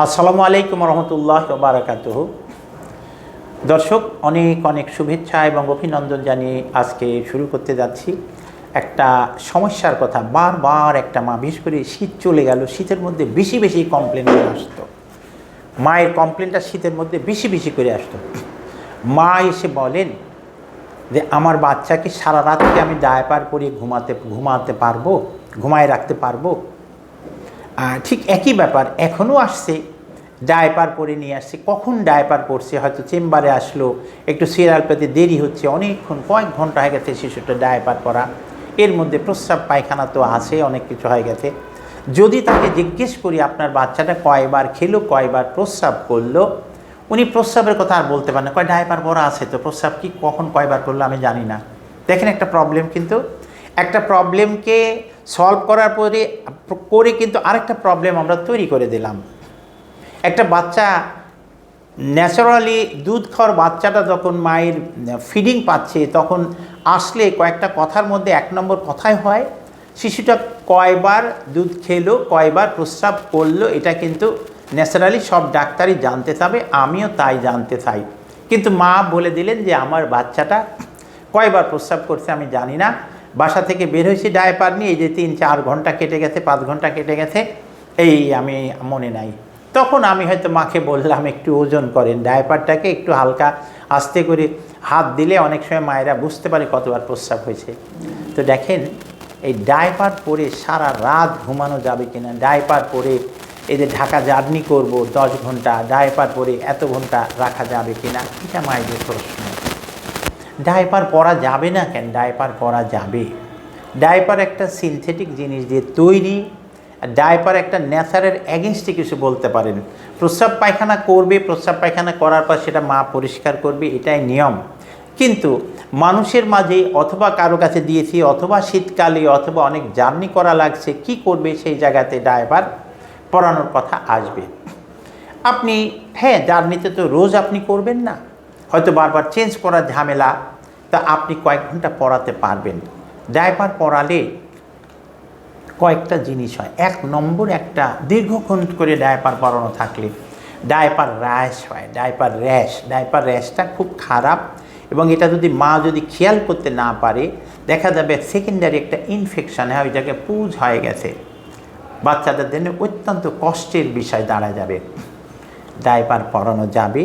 আসসালামু আলাইকুম রহমতুল্লাহ বারাকাত দর্শক, অনেক অনেক শুভেচ্ছা এবং অভিনন্দন জানিয়ে আজকে শুরু করতে যাচ্ছি একটা সমস্যার কথা। বারবার একটা মা, বিশেষ করে শীত চলে গেল, শীতের মধ্যে বেশি বেশি কমপ্লেন করে আসতো। মায়ের কমপ্লেনটা শীতের মধ্যে বেশি বেশি করে আসতো। মা এসে বলেন যে, আমার বাচ্চাকে সারা রাত কি আমি ডায়পার পরিয়ে ঘুমাতে ঘুমাতে পারব? ঘুমায় রাখতে পারব? ঠিক একই ব্যাপার এখনও আসছে ডায়পার পরে নিয়ে আসছে। কখন ডায়পার পড়ছে হয়তো চেম্বারে আসলো, একটু সিরিয়াল পেতে দেরি হচ্ছে, অনেকক্ষণ, কয়েক ঘণ্টা হয়ে গেছে শিশুটা ডায়পার পরা। এর মধ্যে প্রস্রাব পায়খানা তো আছে, অনেক কিছু হয়ে গেছে। যদি তাকে জিজ্ঞেস করি, আপনার বাচ্চাটা কয়বার খেলো, কয়বার প্রস্রাব করল? উনি প্রস্রাবের কথা আর বলতে পারেন কয় ডায়পার পরা আছে তো, প্রস্রাব কি কখন কয়বার করল আমি জানি না। দেখেন একটা প্রবলেম কিন্তু, একটা প্রবলেমকে সলভ করার পরে, করে কিন্তু আরেকটা প্রবলেম আমরা তৈরি করে দিলাম। একটা বাচ্চা ন্যাচারালি দুধ খাওয়ার বাচ্চাটা যখন মায়ের ফিডিং পাচ্ছে, তখন আসলে কয়েকটা কথার মধ্যে এক নম্বর কথাই হয়, শিশুটা কয়বার দুধ খেলো, কয়বার প্রস্রাব করল, এটা কিন্তু ন্যাচারালি সব ডাক্তারই জানতে চাবে, আমিও তাই জানতে চাই। কিন্তু মা বলে দিলেন যে, আমার বাচ্চাটা কয়বার প্রস্রাব করছে আমি জানি না। বাসা থেকে বের হয়েছি ডায়পার নিয়ে, এই যে তিন চার ঘণ্টা কেটে গেছে, পাঁচ ঘণ্টা কেটে গেছে, এই আমি মনে নাই। তখন আমি হয়তো মাকে বললাম, একটু ওজন করেন ডায়পারটাকে একটু হালকা আস্তে করে হাত দিলে অনেক সময় মায়েরা বুঝতে পারে কতবার প্রস্রাব হয়েছে। তো দেখেন, এই ডায়পার পরে সারা রাত ঘুমানো যাবে কিনা ডায়পার পরে এই যে ঢাকা জার্নি করব দশ ঘণ্টা ডায়পার পরে এত ঘণ্টা রাখা যাবে কিনা, এটা মায়েদের প্রশ্ন। ডায়পার পরা যাবে না কেন? ডায়পার পরা যাবে। ডায়পার একটা সিনথেটিক জিনিস দিয়ে তৈরি। ডায়পার একটা ন্যাচারের অ্যাগেনস্টে কিছু বলতে পারেন। প্রস্রাব পায়খানা করবে, প্রস্রাব পায়খানা করার পর সেটা মা পরিষ্কার করবে, এটাই নিয়ম। কিন্তু মানুষের মাঝে অথবা কারও কাছে দিয়েছি, অথবা শীতকালে, অথবা অনেক জার্নি করা লাগছে, কি করবে সেই জায়গাতে ড্রাইভার পড়ানোর কথা আসবে। আপনি হ্যাঁ জার্নিতে তো রোজ আপনি করবেন না। হয়তো বারবার চেঞ্জ করার ঝামেলা, তা আপনি কয়েক ঘণ্টা পড়াতে পারবেন। ডাইপার পড়ালে কয়েকটা জিনিস হয়। এক নম্বর একটা দীর্ঘক্ষণ করে ডায়পার পরানো থাকলে ডায়পার র্যাশ হয় ডায়পার র্যাশ ডায়পার র্যাশটা খুব খারাপ এবং এটা যদি মা যদি খেয়াল করতে না পারে, দেখা যাবে সেকেন্ডারি একটা ইনফেকশান হয় ওই জায়গায় পুজ হয়ে গেছে। বাচ্চাদের জন্য অত্যন্ত কষ্টের বিষয় দাঁড়া যাবে। ডায়পার পরানো যাবে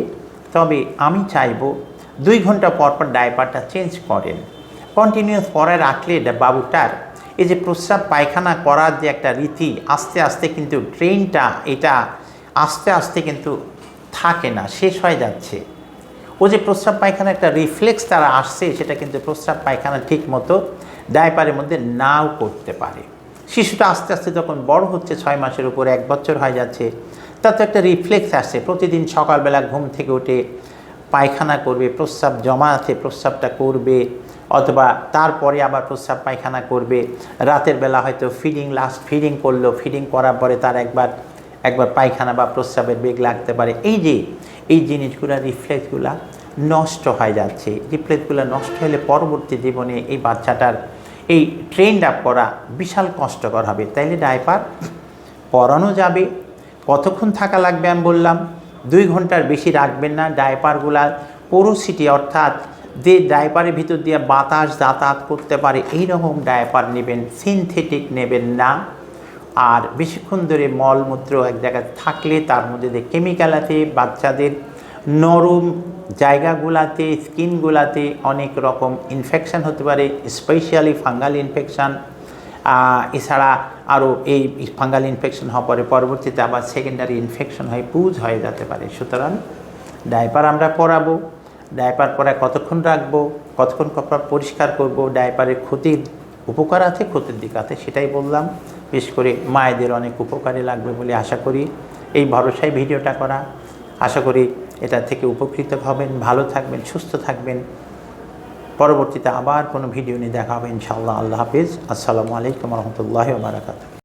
তবে আমি চাইব দুই ঘণ্টা পর পর ডায়পারটা চেঞ্জ করেন। কন্টিনিউয়াস পরে রাখলে বাবুটার এই যে প্রস্রাব পায়খানা করার যে একটা রীতি, আস্তে আস্তে কিন্তু ট্রেনটা এটা আস্তে আস্তে কিন্তু থাকে না, শেষ হয়ে যাচ্ছে। ও যে প্রস্রাব পায়খানা একটা রিফ্লেক্স তারা আসছে, সেটা কিন্তু প্রস্রাব পায়খানা ঠিক মতো ডায়পারের মধ্যে নাও করতে পারে। শিশুটা আস্তে আস্তে যখন বড় হচ্ছে ছয় মাসের উপরে, এক বছর হয়ে যাচ্ছে, তাতে একটা রিফ্লেক্স আসছে। প্রতিদিন সকালবেলা ঘুম থেকে উঠে পায়খানা করবে, প্রস্রাব জমা আছে প্রস্রাবটা করবে, অথবা তারপরে আবার প্রস্রাব পায়খানা করবে। রাতের বেলা হয়তো ফিডিং লাস্ট ফিডিং করল ফিডিং করার পরে তার একবার একবার পায়খানা বা প্রস্রাবের বেগ লাগতে পারে। এই যে, এই জিনিসগুলো রিফ্লেক্সগুলো নষ্ট হয়ে যাচ্ছে। রিফ্লেক্সগুলো নষ্ট হলে পরবর্তী জীবনে এই বাচ্চাটার এই ট্রেন্ড আপ করা বিশাল কষ্টকর হবে। তাইলে ডাইপার পরানো যাবে, কতক্ষণ থাকা লাগবে আমি বললাম, দুই ঘণ্টার বেশি রাখবেন না ডাইপারগুলার পোরোসিটি অর্থাৎ যে ডাইপারের ভিতর দিয়ে বাতাস যাতায়াত করতে পারে এই রকম ডাইপার নেবেন সিনথেটিক নেবেন না। আর বেশিক্ষণ ধরে মলমূত্র এক জায়গায় থাকলে তার মধ্যে যে কেমিক্যাল আছে, বাচ্চাদের নরম জায়গাগুলাতে, স্কিনগুলাতে অনেক রকম ইনফেকশান হতে পারে স্পেশালি ফাঙ্গাল ইনফেকশান এছাড়া আরও এই ফাঙ্গাল ইনফেকশন হওয়ার পরে পরবর্তীতে আবার সেকেন্ডারি ইনফেকশন হয়ে পুজ হয়ে যেতে পারে। সুতরাং ডাইপার আমরা পরাবো ডাইপার পরায় কতক্ষণ রাখব, কতক্ষণ কপড়া পরিষ্কার করব ডাইপারের ক্ষতির উপকার আছে, ক্ষতির দিক আছে সেটাই বললাম। বিশেষ করে মায়েদের অনেক উপকারে লাগবে বলে আশা করি। এই ভরসায় ভিডিওটা করা। আশা করি এটা থেকে উপকৃত হবেন, ভালো থাকবেন, সুস্থ থাকবেন। পরবর্তীতে আবার কোনো ভিডিও নিয়ে দেখা হবে, ইনশাআল্লাহ। আল্লাহ হাফিজ। আসসালামু আলাইকুম রহমতুল্লাহ বারাকাতু